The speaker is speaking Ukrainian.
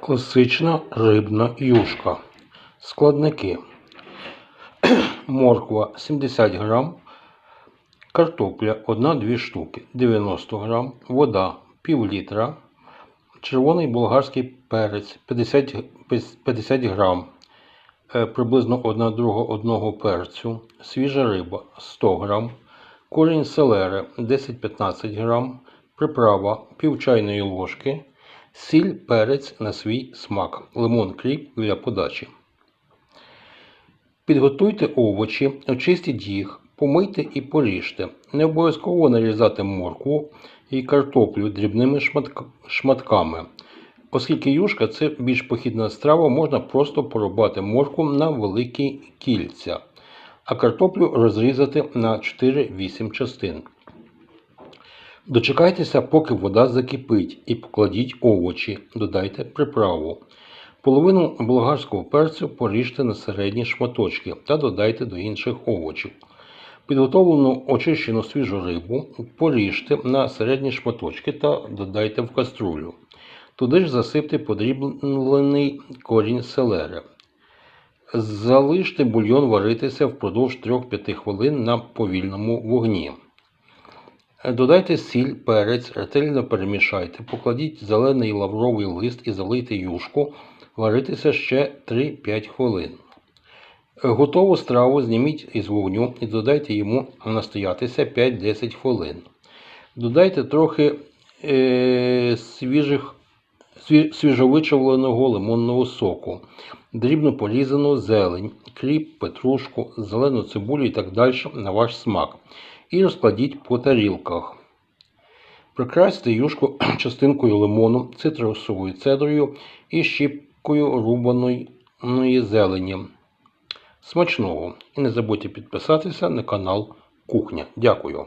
Класична рибна юшка. Складники. Морква 70 грам, картопля 1-2 штуки 90 грам, вода пів літра, червоний болгарський перець 50, 50 грам, е, приблизно 1 друга одного перцю, свіжа риба 100 грам, корінь селери 10-15 грам, приправа пів чайної ложки, сіль, перець на свій смак, лимон кріп для подачі. Підготуйте овочі, очистіть їх, помийте і поріжте. Не обов'язково нарізати моркву і картоплю дрібними шматк- шматками. Оскільки юшка це більш похідна страва, можна просто порубати моркву на великі кільця, а картоплю розрізати на 4-8 частин. Дочекайтеся, поки вода закипить, і покладіть овочі, додайте приправу. Половину болгарського перцю поріжте на середні шматочки та додайте до інших овочів. Підготовлену очищену свіжу рибу поріжте на середні шматочки та додайте в каструлю. Туди ж засипте подріблений корінь селери. Залиште бульйон варитися впродовж 3-5 хвилин на повільному вогні. Додайте сіль, перець, ретельно перемішайте, покладіть зелений лавровий лист і залийте юшку варитися ще 3-5 хвилин. Готову страву зніміть із вогню і додайте йому настоятися 5-10 хвилин. Додайте трохи е, свіжих, свіжовичавленого лимонного соку, дрібно порізану зелень, кріп, петрушку, зелену цибулю і так далі на ваш смак. І розкладіть по тарілках. Прикрасьте юшку частинкою лимону, цитрусовою цедрою і щіпкою рубаної зелені. Смачного! І не забудьте підписатися на канал Кухня. Дякую.